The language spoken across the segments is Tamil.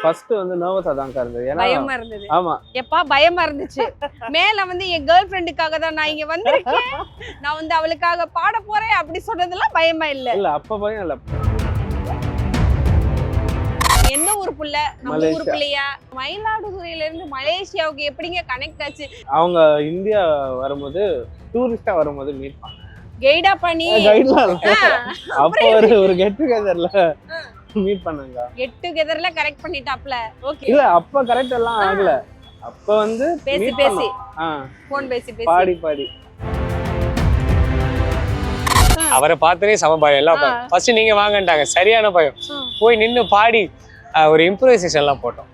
ஃபர்ஸ்ட் வந்து நர்வஸா தான் இருந்தது பயமா இருந்தது. ஆமா. எப்பா பயமா இருந்துச்சு. மேல வந்து என் கேர்ள் ஃப்ரெண்டுக்காக தான் நான் இங்க வந்திருக்கேன். நான் வந்து அவளுக்காக பாட போறேன் அப்படி சொன்னதெல்லாம் பயமா இல்ல. இல்ல அப்ப பயம் இல்ல. எந்த ஊர் புள்ள? நம்ம ஊர். பிள்ளையா? மயிலாடுதுறையில இருந்து மலேசியாவுக்கு எப்படிங்க கனெக்ட் ஆச்சு? அவங்க இந்தியா வரும்போது டூரிஸ்டா வரும்போது மீட் பண்ணேன். கைடா பண்ணி. கைட்லாம் அப்போ ஒரு ஒரு கெட் டுகெதர்ல மீட் பண்ணாங்க. கெட் டுகெதர்ல கரெக்ட் பண்ணிட்டாப்ல. ஓகே இல்ல அப்ப கரெக்ட் எல்லாம் ஆகல. அப்ப வந்து பேசி பேசி. போன் பேசி பேசி. பாடி பாடி. அவரை பார்த்ததே சம பயம் எல்லாம் பயம். ஃபர்ஸ்ட் நீங்க வாங்கன்ட்டாங்க சரியான பயம். போய் நின்னு பாடி ஒரு இம்ப்ரூவைசேஷன்லாம் போட்டோம்.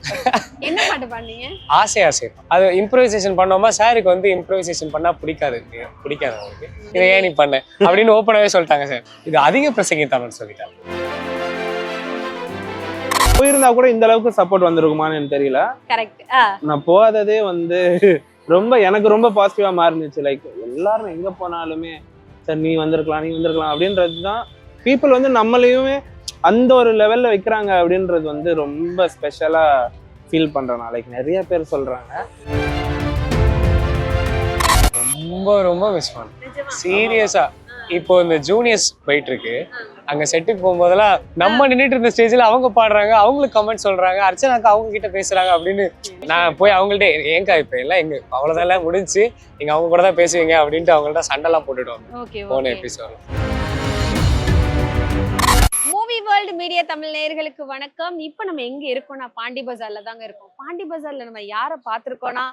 என்ன பாட்டு பாடுனீங்க? ஆசை ஆசை. அது இம்ப்ரூவைசேஷன் பண்ணோமா? சாருக்கு வந்து இம்ப்ரூவைசேஷன் பண்ணா பிடிக்காது பிடிக்காது அவங்களுக்கு. இதை ஏன் நீ பண்ண? அப்படின்னு ஓப்பனாகவே சொல்லிட்டாங்க சார். இது அதிக பிரசங்கித்தானு சொல்லிட்டாங்க. போயிருந்தா கூட இந்த அளவுக்கு சப்போர்ட் வந்திருக்குமான்னு எனக்கு தெரியல. கரெக்ட் நான் போகாததே வந்து ரொம்ப எனக்கு ரொம்ப பாசிட்டிவா மாறினுச்சு. லைக் எல்லாரும் எங்க போனாலுமே சரி நீ வந்திருக்கலாம் நீ வந்திருக்கலாம் அப்படின்றது தான் பீப்புள் வந்து நம்மளையுமே அந்த ஒரு லெவல்ல வைக்கிறாங்க அப்படின்றது வந்து ரொம்ப ஸ்பெஷலா ஃபீல் பண்றேன் நான். லைக் நிறைய பேர் சொல்றாங்க. ரொம்ப ரொம்ப மிஸ் பண்ணேன் சீரியஸா இப்போ இந்த ஜூனியர்ஸ் போயிட்டு இருக்கு. அங்க செட்டுக்கு போகும்போதெல்லாம் நம்ம நின்னுட்டு இருந்த ஸ்டேஜ்ல அவங்க பாடுறாங்க அவங்களுக்கு கமெண்ட் சொல்றாங்க அர்ச்சனாக்கா அவங்க கிட்ட பேசுறாங்க அப்படின்னு நான் போய் அவங்கள்ட்ட ஏங்கா இப்ப எல்லாம் எங்க அவ்வளவுதான் எல்லாம் முடிஞ்சு நீங்க அவங்க கூட தான் பேசுவீங்க அப்படின்ட்டு அவங்கள்ட்ட சண்டைலாம் போட்டுடுவாங்க. போன episode movie world media Tamil நேயர்களுக்கு வணக்கம். இப்போ நம்ம எங்க இருக்கோம்னா பாண்டி பஜார்ல தாங்க இருக்கோம். பாண்டி பஜார்ல நம்ம யாரை பார்த்திருக்கோம்னா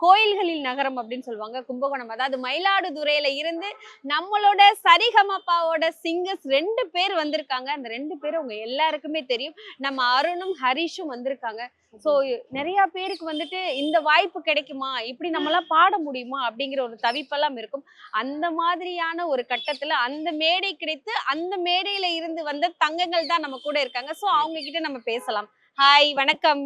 கோயில்களில் நகரம் அப்படின்னு சொல்லுவாங்க கும்பகோணம். அதாவது மயிலாடுதுறையில இருந்து நம்மளோட சரிகமப்பாவோட சிங்கர்ஸ் ரெண்டு பேர் வந்திருக்காங்க. அந்த ரெண்டு பேரும் உங்க எல்லாருக்குமே தெரியும். நம்ம அருணும் ஹரிஷும் வந்திருக்காங்க. ஸோ நிறைய பேருக்கு வந்துட்டு இந்த வாய்ப்பு கிடைக்குமா? இப்படி நம்மளாம் பாட முடியுமா? அப்படிங்கிற ஒரு தவிப்பெல்லாம் இருக்கும். அந்த மாதிரியான ஒரு கட்டத்துல அந்த மேடை கிடைத்து அந்த மேடையில இருந்து வந்த தங்கங்கள் தான் நம்ம கூட இருக்காங்க. சோ அவங்க கிட்ட நம்ம பேசலாம். ஹாய் வணக்கம்.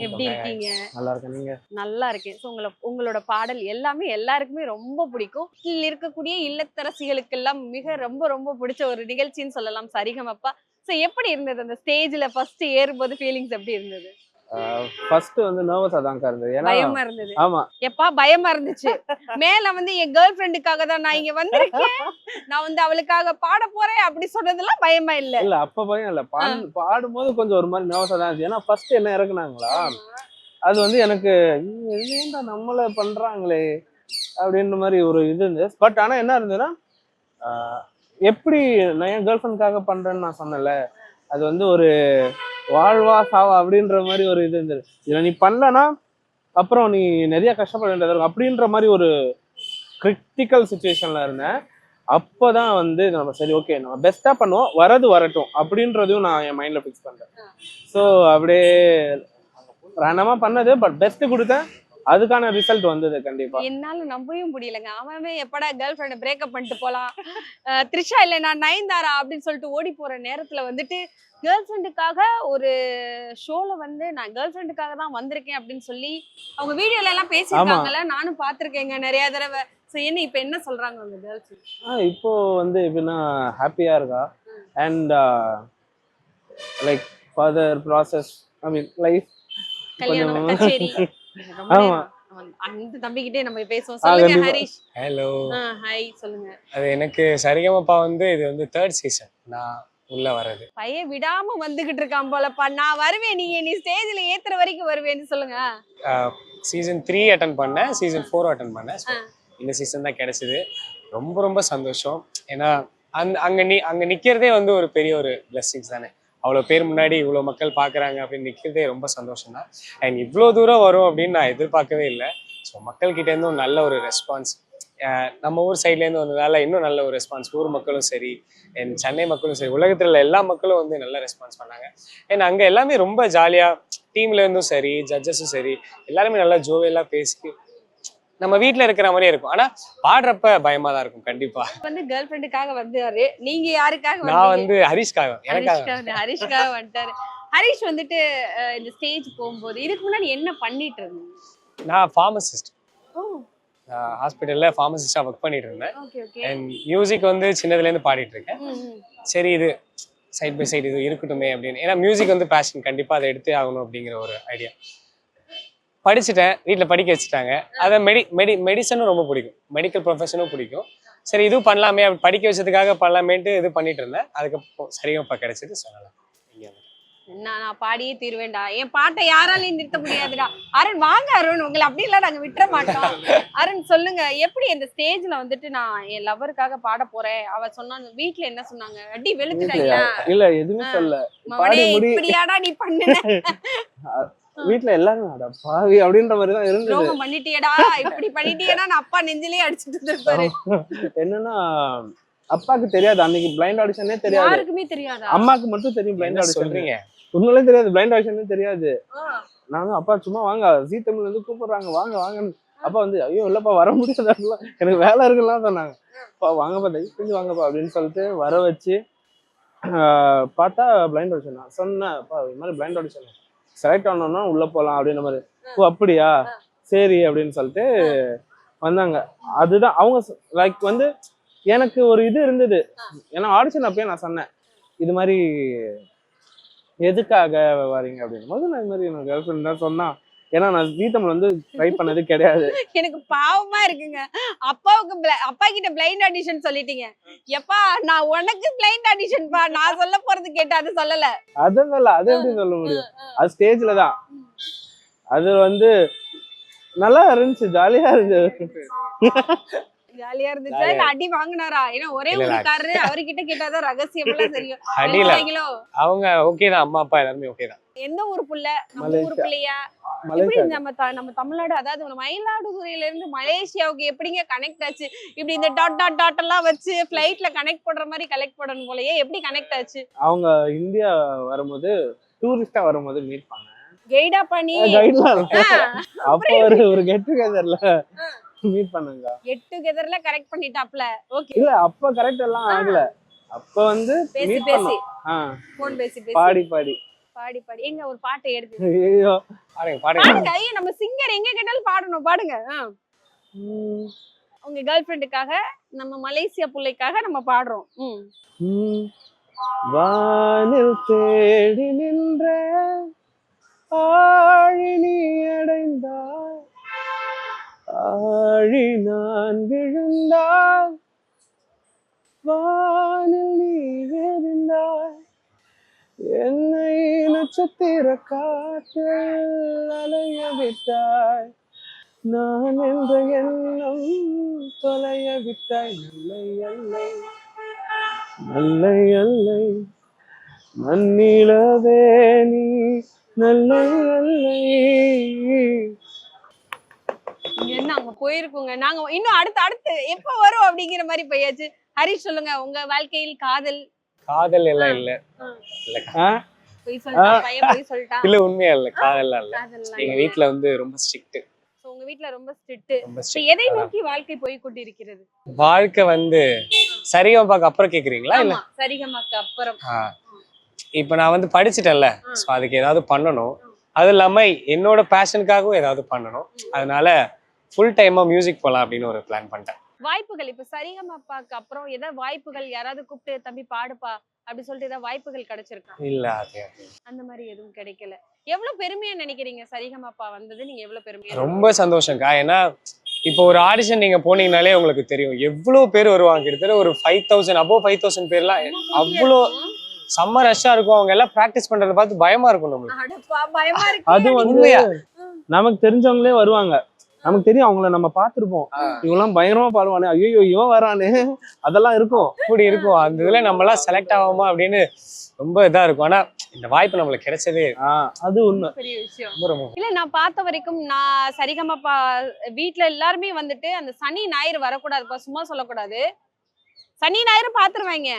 எப்படி இருக்கீங்க? நல்லா இருக்கேன் நீங்க? நல்லா இருக்கேன். ஸோ உங்களை உங்களோட பாடல் எல்லாமே எல்லாருக்குமே ரொம்ப பிடிக்கும். இருக்கக்கூடிய இல்லத்தரசிகளுக்கெல்லாம் மிக ரொம்ப ரொம்ப பிடிச்ச ஒரு நிகழ்ச்சின்னு சொல்லலாம் சரிகமப்பா. ஸோ எப்படி இருந்தது அந்த ஸ்டேஜ்ல ஃபர்ஸ்ட் ஏறும்போது ஃபீலிங்ஸ் எப்படி இருந்தது? ஃபர்ஸ்ட் வந்து நர்வஸா தான் இருந்தது. ஏன்னா பயமா இருந்தது. ஆமா. எப்பா பயமா இருந்துச்சு. மேல வந்து என் கேர்ள் ஃப்ரெண்டுக்காக தான் நான் இங்க வந்திருக்கேன். நான் வந்து அவளுக்காக பாட போறேன் அப்படி சொன்னதெல்லாம் பயமா இல்ல. இல்ல அப்ப பயம் இல்ல. பாடு பாடும்போது கொஞ்சம் ஒரு மாதிரி நர்வஸா தான் இருந்துச்சு. ஏன்னா ஃபர்ஸ்ட் என்ன இறக்குனாங்களா? அது வந்து எனக்கு "ஐயோ, இது ஏன்டா நம்மள பண்றாங்களே? அப்படின்ற மாதிரி ஒரு இது இருந்தது. பட் ஆனா என்ன இருந்ததுன்னா எப்படி நான் என் கேர்ள் ஃப்ரெண்ட்காக பண்றேன்னு நான் சொன்னேன்ல அது வந்து ஒரு வாழ்வா சாவா அப்படின்ற மாதிரி ஒரு இது இருந்தது. இதை நீ பண்ணலனா அப்புறம் நீ நிறைய கஷ்டப்பட வேண்டியது இருக்கும். அப்படின்ற மாதிரி ஒரு கிரிட்டிக்கல் சுச்சுவேஷன்ல இருந்தேன். அப்போதான் வந்து நம்ம சரி ஓகே நம்ம பெஸ்டா பண்ணுவோம். வரது வரட்டும் அப்படின்றதையும் நான் என் மைண்ட்ல ஃபிக்ஸ் பண்றேன். ஸோ அப்படியே ரேண்டமா பண்ணது பட் பெஸ்ட் கொடுத்தேன். அதுக்கான ரிசல்ட் வந்தது கண்டிப்பா. என்னால நம்பவே முடியலங்க. அவன் எப்படா கேர்ள் ஃப்ரெண்டை பிரேக்கப் பண்ணிட்டு போலாம்? த்ரிஷா இல்ல நான் நயன்தாரா அப்படின்னு சொல்லிட்டு ஓடி போற நேரத்துல வந்துட்டு கேர்ள் ஃப்ரெண்டுக்காக ஒரு ஷோல வந்து நான் கேர்ள் ஃப்ரெண்டுக்காக தான் வந்திருக்கேன் அப்படின்னு சொல்லி அவங்க வீடியோல எல்லாம் பேசியிருக்காங்கல்ல நானும் பார்த்திருக்கேங்க நிறைய தடவை. ஸோ என்ன இப்ப என்ன சொல்றாங்க அவங்க கேர்ள்ஸ் இப்போ வந்து எப்படின்னா ஹாப்பியா இருக்கா? And like further process I mean life கல்யாணம் கச்சேரி. ஆமா. அந்த தம்பிக்கிட்டே நம்ம பேசுவோம். சொல்லுங்க. ஹரிஷ். ஹலோ ஹாய் சொல்லுங்க. அது எனக்கு சரிகமப்பா வந்து இது வந்து தேர்ட் சீசன் நான் உள்ள வர்றது. பையன் விடாம வந்துகிட்டு இருக்கான் போலப்பா நான் வருவேன். நீங்க நீ ஸ்டேஜ்ல ஏத்துற வரைக்கும் வருவேன்னு சொல்லுங்க. சீசன் த்ரீ அட்டன் பண்ணேன். சீசன் ஃபோர் அட்டன் பண்ணேன். இந்த சீசன் தான் கிடைச்சது. ரொம்ப ரொம்ப சந்தோஷம். ஏன்னா அந்த அங்க நி அங்க நிக்கிறதே வந்து ஒரு பெரிய ஒரு பிளெஸ்ஸிங்ஸ் தானே. அவ்வளோ பேர் முன்னாடி இவ்வளோ மக்கள் பார்க்குறாங்க அப்படின்னு நிற்கிறதே ரொம்ப சந்தோஷம் தான். அண்ட் இவ்வளோ தூரம் வரும் அப்படின்னு நான் எதிர்பார்க்கவே இல்லை. ஸோ மக்கள்கிட்ட இருந்தும் நல்ல ஒரு ரெஸ்பான்ஸ் நம்ம ஊர் சைட்லேருந்து வந்ததால இன்னும் நல்ல ஒரு ரெஸ்பான்ஸ் ஊர் மக்களும் சரி அண்ட் சென்னை மக்களும் சரி உலகத்தில் உள்ள எல்லா மக்களும் வந்து நல்ல ரெஸ்பான்ஸ் பண்ணாங்க. அண்ட் அங்கே எல்லாமே ரொம்ப ஜாலியாக டீம்ல இருந்தும் சரி ஜட்ஜஸும் சரி எல்லாருமே நல்லா ஜோவியெல்லாம் பேசி நம்ம வீட்ல இருக்கிற மாதிரியே இருக்கும். ஆனா பாடுறப்ப பயமா தான் இருக்கும் கண்டிப்பா. வந்து கேர்ள் ஃப்ரெண்டுக்காக வந்தாரு. நீங்க யாருக்காக நான்? வந்து ஹரிஷ்காக எனக்காக. ஹரிஷ்காக வந்து- ஹரிஷ்காக வந்துட்டாரு. ஹரிஷ் வந்துட்டு இந்த ஸ்டேஜ் போகும்போது இதுக்கு முன்னாடி என்ன பண்ணிட்டு இருந்தீங்க? நான் ஃபார்மசிஸ்ட் ஓ. ஹாஸ்பிட்டல்ல ஃபார்மசிஸ்டா ஒர்க் பண்ணிட்டு இருந்தேன் அண்ட் மியூசிக் வந்து சின்னதுல இருந்து பாடிட்டு இருக்கேன் சரி இது சைட் பை சைடு இது இருக்கட்டுமே அப்படின்னு. ஏன்னா மியூசிக் வந்து பேஷன் கண்டிப்பா அதை எடுத்தே ஆகணும் அப்படிங்கிற ஒரு ஐடியா படிச்சுட்டேன். வீட்டில் படிக்க வச்சுட்டாங்க. அதை மெடி மெடி மெடிசனும் ரொம்ப பிடிக்கும். மெடிக்கல் ப்ரொஃபஷனும் பிடிக்கும். சரி இது பண்ணலாமே. அப்படி படிக்க வச்சதுக்காக பண்ணலாமேன்ட்டு இது பண்ணிட்டு இருந்தேன் அதுக்கப்புறம் சரிகப்பா கிடைச்சது சொல்லலாம். என்ன நான் பாடியே தீருவேன்டா. என் பாட்டை யாராலையும் நிறுத்த முடியாதுடா. அருண் வாங்க அருண். உங்களை அப்படி எல்லாம் நாங்க விட்டுற மாட்டோம். அருண் சொல்லுங்க. எப்படி இந்த ஸ்டேஜ்ல வந்துட்டு நான் என் லவருக்காக பாட போறேன்? அவ சொன்னா வீட்ல என்ன சொன்னாங்க? அடி வெளுத்துட்டாங்க வீட்லயா? இல்ல எதுவுமே சொல்ல பாடி இப்படியாடா நீ பண்ணுன? வீட்ல எல்லாரும் அட பாவி அப்படின்ற மாதிரி தான் இருந்தது. துரோகம் பண்ணிட்டியடா. இப்படி பண்ணிட்டியடா நான் அப்பா நெஞ்சிலே அடிச்சிட்டு இருந்திருப்பாரு என்னன்னா அப்பாக்கு தெரியாது. அன்னைக்கு பிளைண்ட் ஆடிஷனே தெரியாது. யாருக்குமே தெரியாதா? அம்மாக்கு மட்டும் தெரியும் பிளைண்ட் ஆடிஷன் சொல்றீங்க? உண்மையிலே தெரியாது பிளைண்ட் ஆடிஷனே தெரியாது. நானும் அப்பா சும்மா வாங்க ஜீ தமிழ் வந்து கூப்பிடுறாங்க வாங்க வாங்கன்னு. அப்பா வந்து ஐயோ இல்லப்பா வர முடியாது எனக்கு வேலை இருக்குலாம் சொன்னாங்க. அப்பா வாங்கப்பா தயவு செஞ்சு வாங்கப்பா அப்படின்னு சொல்லிட்டு வர வச்சு பார்த்தா பிளைண்ட் ஆடிஷன் சொன்னேன் அப்பா இது மாதிரி பிளைண்ட் ஆடிஷன் செலக்ட் ஆனோம்னா உள்ள போலாம் அப்படின்ற மாதிரி. ஓ அப்படியா? சரி அப்படின்னு சொல்லிட்டு வந்தாங்க. அதுதான் அவங்க லைக் வந்து எனக்கு ஒரு இது இருந்தது. ஏன்னா ஆடிஷன் அப்பயே நான் சொன்னேன். இது மாதிரி எதுக்காக வரீங்க அப்படின்னு போது நான் இது மாதிரி என்னோட கேர்ள் ஃப்ரெண்ட் தான் சொன்னா. ஏன்னா நான் ஜீத்தமிழ் வந்து ட்ரை பண்ணது கிடையாது. எனக்கு பாவமா இருக்குங்க. அப்பாவுக்கு அப்பா கிட்ட பிளைண்ட் ஆடிஷன் சொல்லிட்டீங்க. எப்பா நான் உனக்கு பிளைண்ட் ஆடிஷன் பா. நான் சொல்ல போறது கேட்டு அது சொல்லல. அதான் இல்ல அது எப்படி சொல்ல முடியும்? அது ஸ்டேஜ்ல தான். அது வந்து நல்லா இருந்துச்சு ஜாலியா இருந்துச்சு. ஜாலியா இருந்துச்சா. இல்ல அடி வாங்குனாரா? ஏன்னா ஒரே. ஊருக்காரரு அவர்கிட்ட கேட்டாதான் ரகசியம் எல்லாம் தெரியும்? அவங்க ஓகே தான் அம்மா அப்பா எல்லாருமே ஓகே தான். எந்த ஊர் புள்ள? நம்ம ஊர். பிள்ளையா? எப்படி நம்ம நம்ம தமிழ்நாடு அதாவது நம்ம மயிலாடுதுறையில இருந்து மலேசியாவுக்கு எப்படிங்க கனெக்ட் ஆச்சு? இப்படி இந்த டாட் டாட் டாட் எல்லாம் வச்சு ஃபிளைட்ல கனெக்ட் பண்ற மாதிரி கனெக்ட் பண்ணணும் போலயே எப்படி கனெக்ட் ஆச்சு? அவங்க இந்தியா வரும்போது டூரிஸ்டா வரும்போது மீட் பண்ணேன். கைடா பண்ணி. கைட்லாம் இல்ல. ஆ, அப்போ ஒரு ஒரு கெட் டுகெதர்ல மீட் பண்ணுங்க. கெட் டுகெதர்ல கரெக்ட் பண்ணிட்டாப்ல. ஓகே இல்ல அப்ப கரெக்ட் எல்லாம் ஆகல. அப்ப வந்து பேசி மீட் பேசி. போன் பேசி பேசி. பாடி பாடி. பாடி பாடி. எங்க ஒரு பாட்டை எடுத்து ஐயோ பாருங்க பாருங்க பாடுங்க. ஐயோ நம்ம சிங்கர் எங்க கேட்டாலும் பாடணும். பாடுங்க. உங்க கேர்ள் ஃப்ரெண்டுக்காக நம்ம மலேசியா பிள்ளைக்காக நம்ம பாடுறோம். ம். வானில் தேடி நின்ற ஆழி நீ அடைந்தாய். ஆழி நான் விழுந்தால் வானில் நீ விழுந்தாய். என்னை நட்சத்திர காற்றில் அலைய விட்டாய். நான் என்ற எண்ணம் தொலைய விட்டாய். நல்லை அல்லை நல்லை அல்லை நன்னிலவே நீ நல்லை அல்லை இங்க இருந்து அங்க போயிருக்கோங்க. நாங்க இன்னும் அடுத்து அடுத்து எப்ப வரும் அப்படிங்கிற மாதிரி போயாச்சு. ஹரிஷ் சொல்லுங்க உங்க வாழ்க்கையில் காதல்? காதல் எல்லாம் இல்ல. இல்ல உண்மையா இல்ல காதல்லாம் இல்ல. எங்க. வீட்ல வந்து ரொம்ப ஸ்ட்ரிக்ட் உங்க வீட்ல ரொம்ப ஸ்ட்ரிக்ட் எதை நோக்கி வாழ்க்கை போய் கொண்டிருக்கிறது? வாழ்க்கை வந்து சரிகமாப்பாக்கு அப்புறம் கேக்குறீங்களா இல்ல? சரிகமாக்கு அப்புறம். இப்ப நான் வந்து படிச்சிட்டேன்ல. சோ அதுக்கு ஏதாவது பண்ணணும். அது இல்லாம என்னோட பேஷனுக்காகவும் ஏதாவது பண்ணணும். அதனால ஃபுல் டைமா மியூசிக் போலாம் அப்படின்னு ஒரு பிளான் பண்ணிட்டேன். வாய்ப்புகள் இப்ப சரிகமாப்பாக்கு அப்புறம் ஏதாவது வாய்ப்புகள் யாராவது கூப்பிட்டு தம்பி பாடுப்பா அப்படி சொல்லிட்டு ஏதாவது வாய்ப்புகள் கிடைச்சிருக்கா? இல்ல அது அந்த மாதிரி எதுவும் கிடைக்கல. எவ்வளவு பெருமையா நினைக்கிறீங்க சரிகமாப்பா வந்தது? நீங்க எவ்வளவு பெருமையா ரொம்ப சந்தோஷம்க்கா. ஏன்னா இப்போ ஒரு ஆடிஷன் நீங்க போனீங்கனாலே உங்களுக்கு தெரியும். எவ்வளவு பேர் வருவாங்க? கிட்டத்தட்ட ஒரு five thousand above five thousand பேர்லாம் அவ்வளோ செம்ம ரஷ்ஷா இருக்கும். அவங்க எல்லாம் ப்ராக்டிஸ் பண்றத பார்த்து பயமா இருக்கும் நம்மளுக்கு. அடப்பா, பயமா இருக்கு. அது வந்து உண்மையா? நமக்கு தெரிஞ்சவங்களே வருவாங்க. நமக்கு தெரியும் அவங்கள நம்ம பார்த்திருப்போம். இவங்கெல்லாம் பயங்கரமா பாடுவானே. ஐயோ இவன் வரானே. அதெல்லாம் இருக்கும். அப்படி இருக்கும். அந்த இதுல நம்ம எல்லாம் செலக்ட் ஆகாமா அப்படின்னு ரொம்ப இதா இருக்கும். ஆனா இந்த வாய்ப்பு நம்மளுக்கு கிடைச்சதே ஆஹ் அது உண்மை. பெரிய விஷயம். இல்ல நான் பார்த்த வரைக்கும் நான் சரிகமாப்பா வீட்ல எல்லாருமே வந்துட்டு அந்த சனி ஞாயிறு வரக்கூடாதுப்பா சும்மா சொல்லக்கூடாது. சனி ஞாயிறு பாத்துருவாங்க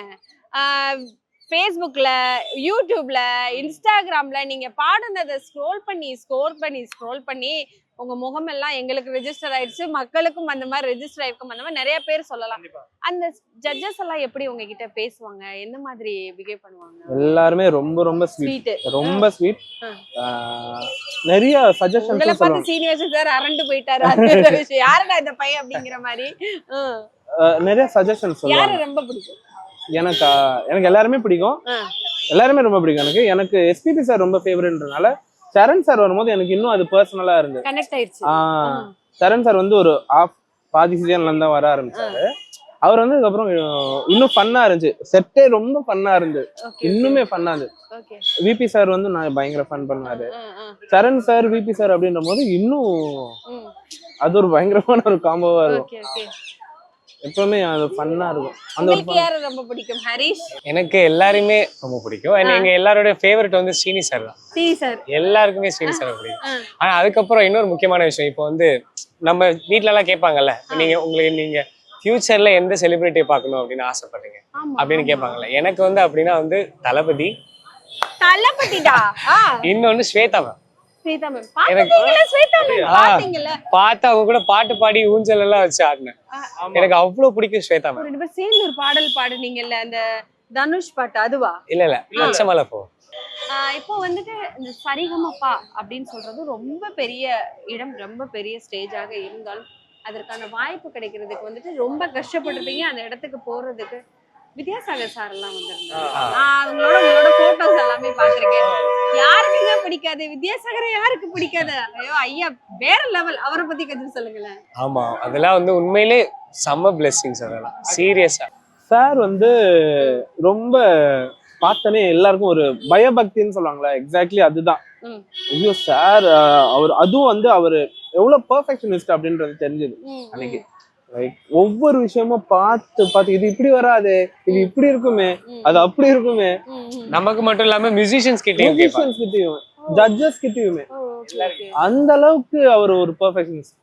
ஃபேஸ்புக்ல யூடியூப்ல இன்ஸ்டாகிராம்ல நீங்க பாடுனதை ஸ்க்ரோல் பண்ணி ஸ்கோர் பண்ணி ஸ்க்ரோல் பண்ணி உங்க முகமெல்லாம் எங்களுக்கு ரெஜிஸ்டர் ஆயிடுச்சு. மக்களுக்கும் அந்த மாதிரி ரெஜிஸ்டர் ஆயிருக்கும் அந்த மாதிரி நிறைய பேர் சொல்லலாம். அந்த ஜட்ஜஸ் எல்லாம் எப்படி உங்ககிட்ட பேசுவாங்க? எந்த மாதிரி பிஹேவ் பண்ணுவாங்க? எல்லாருமே ரொம்ப ரொம்ப ஸ்வீட் ரொம்ப ஸ்வீட். நிறைய உங்களை சஜஷன்ஸ் பார்த்து சொல்லுவாங்க. சீனியர்ஸ் சார் அரண்டு போயிட்டாரு? வேற விஷயம். யாருடா இந்த பையன் அப்படிங்கிற மாதிரி? நிறைய சஜஷன் யாரு சொல்லுவாங்க. ரொம்ப பிடிக்கும்? எனக்கு எனக்கு எல்லாருமே பிடிக்கும். எல்லாருமே ரொம்ப பிடிக்கும் எனக்கு. எனக்கு எஸ்பிபி சார் ரொம்ப ஃபேவரட்ன்றனால சரண் சார் வரும்போது எனக்கு இன்னும் அது பர்சனலா இருந்தது. கனெக்ட் சரண் சார் வந்து ஒரு ஆஃப் பாதி சீசன்ல இருந்து வர ஆரம்பிச்சாரு. அவர் வந்து அதுக்கப்புறம் இன்னும் ஃபன்னா இருந்துச்சு. செட்டே ரொம்ப ஃபன்னா இருந்தது. ஓகே இன்னுமே ஃபன்னா இருந்தது. ஓகே விபி சார் வந்து நான் பயங்கர ஃபன் பண்ணுவாரு. சரண் சார் விபி சார் அப்படின்ற போது இன்னும் அது ஒரு பயங்கரமான ஒரு காம்போவா இருக்கும். எப்பவுமே அது ஃபன்னா இருக்கும். அந்த ஒரு உங்களுக்கு யாரு ரொம்ப பிடிக்கும் ஹரிஷ்? எனக்கு எல்லாருமே ரொம்ப பிடிக்கும். எங்க எல்லாரோட ஃபேவரட் வந்து ஸ்ரீனி சார் தான். சி சார் எல்லாருக்குமே ஸ்ரீனி சார் பிடிக்கும். ஆனா அதுக்கப்புறம் இன்னொரு முக்கியமான விஷயம் இப்போ வந்து நம்ம வீட்ல எல்லாம் கேட்பாங்கல்ல நீங்க உங்களுக்கு நீங்க ஃபியூச்சர்ல எந்த செலிபிரிட்டியை பார்க்கணும் அப்படின்னு ஆசைப்படுறீங்க? அப்படின்னு கேட்பாங்கல்ல. எனக்கு வந்து அப்படின்னா வந்து தளபதி ஆ. இன்னொன்னு ஸ்வேதா மேம். பார்த்து அவங்க கூட பாட்டு பாடி ஊஞ்சல் எல்லாம் வச்சு ஆடினேன். எனக்கு அவ்வளவு பிடிக்கும் ஸ்வேதா மேம் ரெண்டு பேரும் சேர்ந்து ஒரு பாடல் பாடுனீங்கல்ல அந்த தனுஷ் பாட்டு அதுவா? இல்ல இல்ல. போ. இப்போ வந்துட்டு இந்த சரிகமப்பா அப்படின்னு சொல்றது ரொம்ப பெரிய இடம் ரொம்ப பெரிய ஸ்டேஜாக இருந்தாலும் அதற்கான வாய்ப்பு கிடைக்கிறதுக்கு வந்துட்டு ரொம்ப கஷ்டப்பட்டிருப்பீங்க. அந்த இடத்துக்கு போறதுக்கு வித்யாசாகர் சார் எல்லாம் வந்திருந்தாங்க நான் அவங்களோட உங்களோட போட்டோஸ் எல்லாமே பார்த்திருக்கேன். யாருக்குங்க பிடிக்காது. வித்யாசாகரை யாருக்கு பிடிக்காது? ஐயோ ஐயா வேற லெவல் அவரை பத்தி கொஞ்சம் சொல்லுங்களேன். ஆமா அதெல்லாம் வந்து உண்மையிலே செம்ம பிளெஸிங்ஸ் அதெல்லாம். சீரியஸா சார் வந்து ரொம்ப பார்த்தனே எல்லாருக்கும் ஒரு பயபக்தின்னு சொல்லுவாங்களே எக்ஸாக்ட்லி அதுதான். ஐயோ சார் அவர் அதுவும் வந்து அவர் எவ்வளவு பெர்ஃபெக்ஷனிஸ்ட் அப்படின்றது தெரிஞ்சது. அன்னைக்கு. ஒவ்வொரு விஷயமும் பார்த்து பார்த்து இது இப்படி வராது இது இப்படி இருக்குமே அது அப்படி இருக்குமே. நமக்கு மட்டும் இல்லாம மியூசிஷியன்ஸ் கிட்டயும் மியூசிஷியன்ஸ் கிட்டயும் ஜட்ஜஸ் கிட்டயுமே. அந்த அளவுக்கு அவர் ஒரு பெர்ஃபெக்ஷனிஸ்ட்.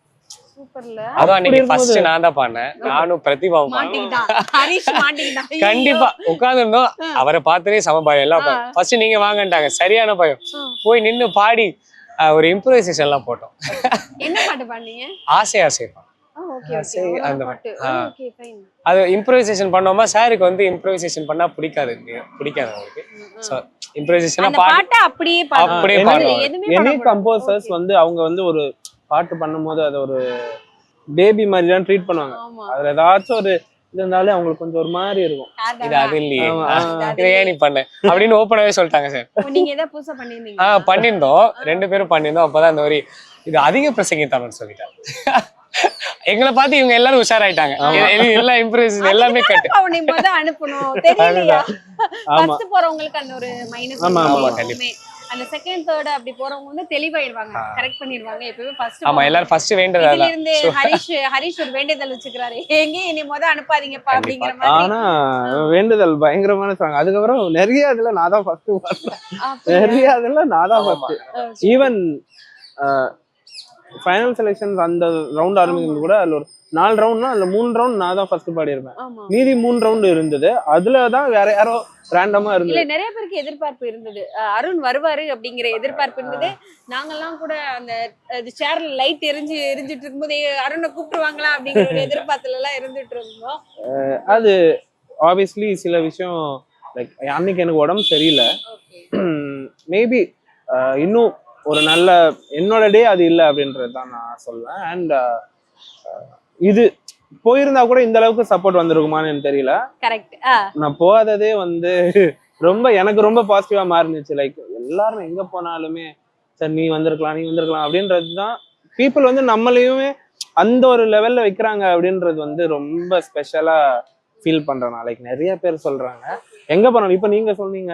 கண்டிப்பா. உட்கார்ந்துருந்தோம். அவரை பார்த்தனே சம பயம் எல்லாம் ஃபர்ஸ்ட் நீங்க வாங்கன்ட்டாங்க. சரியான பயம். போய் நின்னு பாடி ஒரு இம்ப்ரூவைசேஷன் எல்லாம் போட்டோம். என்ன பாட்டு பாடுனீங்க? ஆசை ஆசை அந்த அது இம்ப்ரூவைசேஷன் பண்ணோமா? சாருக்கு வந்து இம்ப்ரூவைசேஷன் பண்ணா பிடிக்காது. பிடிக்காது அவருக்கு ஸோ இம்ப்ரூவைசேஷனா அந்த பாடி பாட்டை அப்படியே. அப்படியே எனி. கம்போசர்ஸ் வந்து அவங்க வந்து ஒரு பாட்டு பண்ணும்போது அதை ஒரு பேபி மாதிரி தான் ட்ரீட் பண்ணுவாங்க. அதுல ஏதாச்சும் ஒரு இது இருந்தாலே அவங்களுக்கு கொஞ்சம் ஒரு மாதிரி இருக்கும். இது அது இல்லையே. இதை ஏன் நீ பண்ண. அப்படின்னு ஓப்பனாவே சொல்லிட்டாங்க சார். நீங்க ஏதாவது புதுசா பண்ணிருந்தீங்க ஆ பண்ணியிருந்தோம். ரெண்டு பேரும் பண்ணியிருந்தோம். அப்பதான் இந்த மாதிரி இது அதிக பிரசங்கித்தானு சொல்லிட்டாங்க. எங்களை பார்த்து இவங்க எல்லாரும் உஷாராயிட்டாங்க. எல்லா இம்ப்ரூவைசேஷன் எல்லாமே முத அனுப்பணும். தெரியலையா? ஃபர்ஸ்ட் போறவங்களுக்கு அந்த ஒரு மைனஸ் ஆமா, ஆமா, கண்டிப்பா. அந்த செகண்ட் தேர்ட் அப்படி போறவங்க வந்து தெளிவாயிடுவாங்க கரெக்ட் பண்ணிடுவாங்க எப்பவுமே ஃபர்ஸ்ட் ஆமா எல்லாரும் ஃபர்ஸ்ட் வேண்டது இதுல அதான் இருந்து ஹரிஷ் ஹரிஷ் ஒரு வேண்டுதல் வச்சுக்கிறாரு. எங்கேயும் என்னை முத அனுப்பாதீங்கப்பா அப்படிங்கிற மாதிரி. ஆனா வேண்டுதல் பயங்கரமான சாங் அதுக்கப்புறம் நிறைய இதுல நான் தான் ஃபர்ஸ்ட்? நிறைய இதுல நான் தான் ஃபர்ஸ்ட் ஈவன் ஃபைனல் செலெக்ஷன்ஸ் அந்த ரவுண்ட் ஆரம்பிக்கிறது கூட அதுல ஒரு நாலு ரவுண்ட்னா அதுல மூணு ரவுண்ட் நான் தான் ஃபர்ஸ்ட் பாடியிருப்பேன் மீதி மூணு ரவுண்ட் இருந்தது. அதுல தான் வேற யாரோ ரேண்டமா இல்ல இருந்தது நிறைய பேருக்கு எதிர்பார்ப்பு இருந்தது. அருண் வருவாரு அப்படிங்கிற எதிர்பார்ப்பு இருந்தது. நாங்கெல்லாம் கூட அந்த சேர்ல லைட் எரிஞ்சு எரிஞ்சிட்டு இருக்கும்போது "ஏய், அருணை கூப்பிடுவாங்களா? அப்படிங்கிற ஒரு எதிர்பார்ப்புல எல்லாம் இருந்துட்டு இருந்தோம். அது ஆப்வியஸ்லி சில விஷயம் லைக் அன்னைக்கு எனக்கு உடம்பு சரியில்லை. மேபி இன்னும் ஒரு நல்ல என்னோட டே அது இல்லை அப்படின்றது தான் நான் சொல்வேன். அண்ட் இது போயிருந்தா கூட இந்த அளவுக்கு சப்போர்ட் வந்திருக்குமான்னு எனக்கு தெரியல. கரெக்ட் நான் போகாததே வந்து ரொம்ப எனக்கு ரொம்ப பாசிட்டிவா மாறினுச்சு. லைக் எல்லாரும் எங்க போனாலுமே சரி நீ வந்திருக்கலாம் நீ வந்திருக்கலாம் அப்படின்றது தான். பீப்புள் வந்து நம்மளையுமே அந்த ஒரு லெவல்ல வைக்கிறாங்க அப்படின்றது வந்து ரொம்ப ஸ்பெஷலா ஃபீல் பண்றேன் நான். லைக் நிறைய பேர் சொல்றாங்க. எங்க போனாலும் இப்ப நீங்க சொன்னீங்க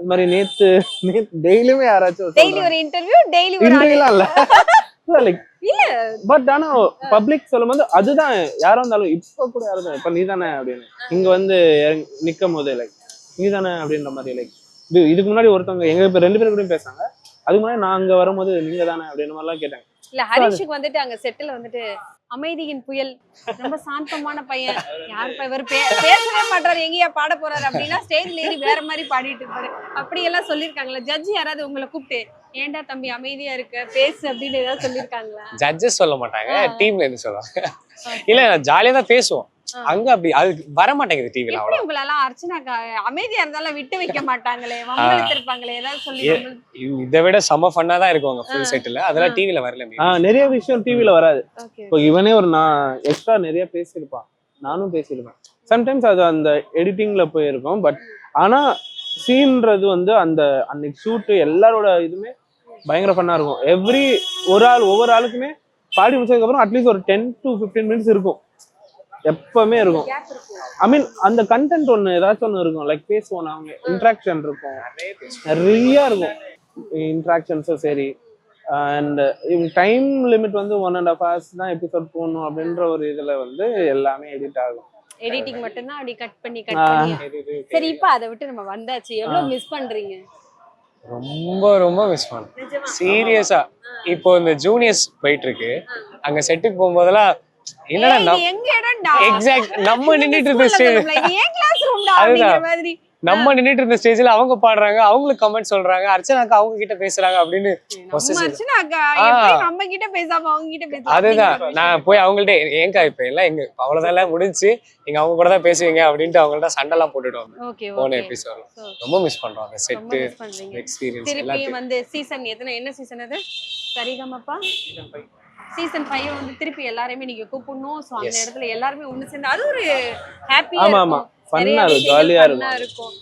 இது மாதிரி நேத்து நேத்து டெய்லியுமே யாராச்சும் டெய்லி ஒரு இன்டர்வியூ டெய்லி ஒரு. இன்டர்வியூலாம் இல்ல. லைக் இல்ல. பட் ஆனா பப்ளிக் சொல்லும்போது அதுதான் யாரா இருந்தாலும் இப்ப கூட யாரும் இப்ப நீ தானே அப்படின்னு இங்க வந்து நிக்கும் போது லைக் நீ தானே அப்படின்ற மாதிரி லைக் இது இதுக்கு முன்னாடி ஒருத்தவங்க எங்க இப்ப ரெண்டு பேரும் கூட பேசாங்க அதுக்கு முன்னாடி நான் அங்க வரும்போது நீங்க தானே அப்படின்ற மாதிரிலாம் கேட்டாங்க. இல்ல ஹரிஷுக்கு வந்துட்டு அங்க செட்டில் வந்துட்டு அமைதியின் புயல். ரொம்ப சாந்தமான பையன். யார் இவர் பேசவே மாட்டாரு எங்கேயா பாட போறாரு அப்படின்னா ஸ்டேஜ்ல ஏறி வேற மாதிரி பாடிட்டு இருப்பாரு. அப்படி எல்லாம் சொல்லிருக்காங்களா? ஜட்ஜி யாராவது உங்களை கூப்பிட்டு ஏன்டா தம்பி அமைதியா இருக்க? பேசு அப்படின்னு ஏதாவது சொல்லிருக்காங்களா? ஜட்ஜஸ் சொல்ல மாட்டாங்க. டீம்ல இருந்து சொல்லுவாங்க. இல்ல ஜாலியா தான் பேசுவோம். அங்க அப்படி அது வர மாட்டேங்குது டிவில அவ்வளவு. உங்களெல்லாம் அர்ச்சனா அமைதியா இருந்தாலும் விட்டு வைக்க மாட்டாங்களே? வம்பிழுத்திருப்பாங்களே ஏதாவது சொல்லி இதை விட செம்ம ஃபன்னா தான் இருக்குவாங்க ஃபுல் ஆ. செட்டில் அதெல்லாம். டிவில வரல நிறைய விஷயம் டிவில வராது. இப்போ இவனே ஒரு நான் எக்ஸ்ட்ரா நிறைய பேசியிருப்பான். நானும் பேசியிருப்பேன். சம்டைம்ஸ் அது அந்த எடிட்டிங்ல போயிருக்கும் பட் ஆனா சீன்றது வந்து அந்த அன்னைக்கு ஷூட்டு எல்லாரோட இதுவுமே பயங்கர ஃபன்னா இருக்கும். எவ்ரி ஒரு ஆள் ஒவ்வொரு ஆளுக்குமே பாடி முடிச்சதுக்கு அப்புறம் அட்லீஸ்ட் ஒரு டென் டு 15 மினிட்ஸ் இருக்கும். எப்பவுமே இருக்கும். ஐ மீன் அந்த கண்டென்ட் ஒன்று ஏதாச்சும் ஒன்று இருக்கும். லைக் பேசுவோம் அவங்க இன்ட்ராக்ஷன் இருக்கும். நிறைய இருக்கும். இன்ட்ராக்ஷன்ஸும் சரி. அண்ட் டைம் லிமிட் வந்து ஒன் அண்ட் ஹாஃப் ஹவர்ஸ் தான் எபிசோட் போகணும் அப்படின்ற ஒரு இதுல வந்து எல்லாமே எடிட் ஆகும். எடிட்டிங் மட்டும்தான் அப்படி கட் பண்ணி கட். பண்ணி. சரி இப்ப அதை விட்டு நம்ம வந்தாச்சு. எவ்வளவு மிஸ் பண்றீங்க? ரொம்ப ரொம்ப மிஸ் பண்ணேன் சீரியஸா இப்போ இந்த ஜூனியர்ஸ் போயிட்டு இருக்கு. அங்க செட்டுக்கு போகும்போதெல்லாம் என்னடா எங்க இடம்டா எக்ஸாக்ட் நம்ம நின்னுட்டு இருந்த ஸ்டேஜ் சொல்லும்ல, இது ஏன் கிளாஸ் ரூம்டா அதுதான். அப்படிங்கிற மாதிரி? நம்ம நின்னுட்டு இருந்த ஸ்டேஜ்ல அவங்க பாடுறாங்க அவங்களுக்கு கமெண்ட் சொல்றாங்க அர்ச்சனாக்கா அவங்க கிட்ட பேசுறாங்க அப்படின்னு நம்ம கிட்ட பேசாம அவங்க கிட்ட அதுதான். நான் போய் அவங்கள்ட்ட ஏங்கா இப்ப எல்லாம் எங்க அவ்வளவுதான் எல்லாம் முடிஞ்சு. நீங்க அவங்க கூட தான் பேசுவீங்க அப்படின்ட்டு அவங்கள்ட்ட சண்டைலாம் போட்டுடுவாங்க. ஓகே போன எபிசோட் ரொம்ப மிஸ் பண்றோம் ரொம்ப செட்டு பண்றீங்க. எக்ஸ்பீரியன்ஸ் வந்து சீசன் எத்தனை என்ன சீசன் அது? சரிகமப்பா? சீசன் ஃபைவ் வந்து திருப்பி எல்லாரையுமே நீங்க கூப்பிடணும். சோ அந்த. இடத்துல எல்லாருமே ஒண்ணு சேர்ந்து அது ஒரு ஹாப்பியா ஆமா ஆமா. ஃபன்னா இருக்கும் ஜாலியா இருக்கும்.